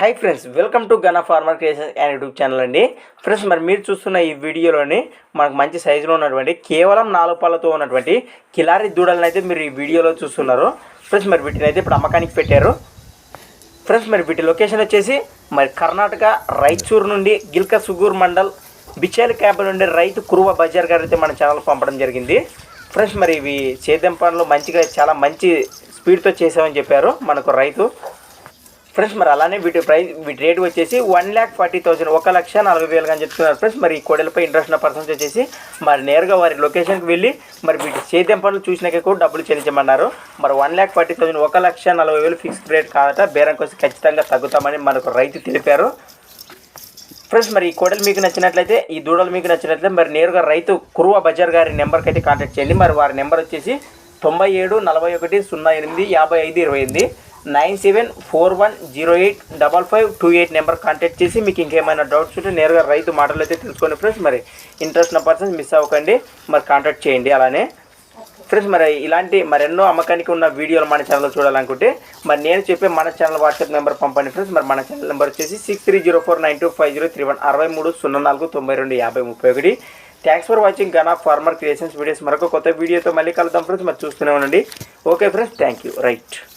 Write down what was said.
Hi friends welcome to గన farmer creation and YouTube channel అండి. Friends మరి మీరు చూస్తున్న ఈ వీడియోలోని మనకు మంచి సైజులో ఉన్నటువంటి కేవలం నాలుగు పళ్ళతో ఉన్నటువంటి కిలారి దూడలను అయితే మీరు ఈ వీడియోలో చూస్తున్నారు. ఫ్రెండ్స్ మరి వీటిని అయితే ఇప్పుడు అమ్మకానికి పెట్టారు. ఫ్రెండ్స్ మరి వీటి లొకేషన్ వచ్చేసి మరి కర్ణాటక రైచూర్ నుండి గిల్క సుగూర్ మండల్ బిచ్చేల క్యాంప్ నుండి రైతు కురువ బజార్ గారు అయితే మన ఛానల్ పంపడం జరిగింది. ఫ్రెండ్స్ మరి ఇవి సేద్యం పనులు మంచిగా చాలా మంచి స్పీడ్తో చేసామని చెప్పారు మనకు రైతు. ఫ్రెండ్స్ మరి అలానే వీటి ప్రైస్ వీటి రేట్ వచ్చేసి వన్ ల్యాక్ ఫార్టీ థౌసండ్ ఒక లక్ష నలభై వేలుగా అని చెప్తున్నారు ఫ్రెండ్స్. మరి ఈ కోడలపై ఇంట్రెస్ట్ ఉన్న పర్సన్స్ వచ్చేసి మరి నేరుగా వారి లొకేషన్కి వెళ్ళి మరి వీటి సేద్యం పనులు చూసినాక కూడా డబ్బులు చెల్లించమన్నారు. మరి వన్ ల్యాక్ ఫార్టీ థౌసండ్ ఒక లక్ష నలభై వేలు ఫిక్స్డ్ రేట్ కాదట. బేరం కోసం ఖచ్చితంగా తగ్గుతామని మనకు రైతు తెలిపారు. ఫ్రెండ్స్ మరి ఈ కోడలు మీకు నచ్చినట్లయితే ఈ దూడలు మీకు నచ్చినట్లయితే మరి నేరుగా రైతు కురువ బజార్ గారి నెంబర్కి అయితే కాంటాక్ట్ చేయండి. మరి వారి నెంబర్ వచ్చేసి తొంభై ఏడు నలభై ఒకటి సున్నా ఎనిమిది యాభై ఐదు ఇరవై ఎనిమిది. Nine seven four one zero eight double five two eight number contact చేసి మీకు ఇంకేమైనా డౌట్స్ ఉంటే నేరుగా రైతు మాటలు అయితే తెలుసుకోండి ఫ్రెండ్స్ మరి ఇంట్రెస్ట్ ఉన్న పర్సన్స్ మిస్ అవ్వకండి మరి కాంటాక్ట్ చేయండి అలానే. ఫ్రెండ్స్ మరి ఇలాంటి మరెన్నో అమ్మకానికి ఉన్న వీడియోలు మన ఛానల్లో చూడాలనుకుంటే మరి నేను చెప్పే మన ఛానల్ వాట్సాప్ నెంబర్ పంపండి ఫ్రెండ్స్ మరి మన ఛానల్ నెంబర్ వచ్చేసి six three zero four nine two five zero three one అరవై మూడు సున్నా నాలుగు తొంభై రెండు యాభై ముప్పై ఒకటి. Thanks for watching gun of farmer creations videos మరొక కొత్త వీడియోతో మళ్ళీ కలుద్దాం ఫ్రెండ్స్ మరి చూస్తూనే ఉండండి. Okay friends thank you right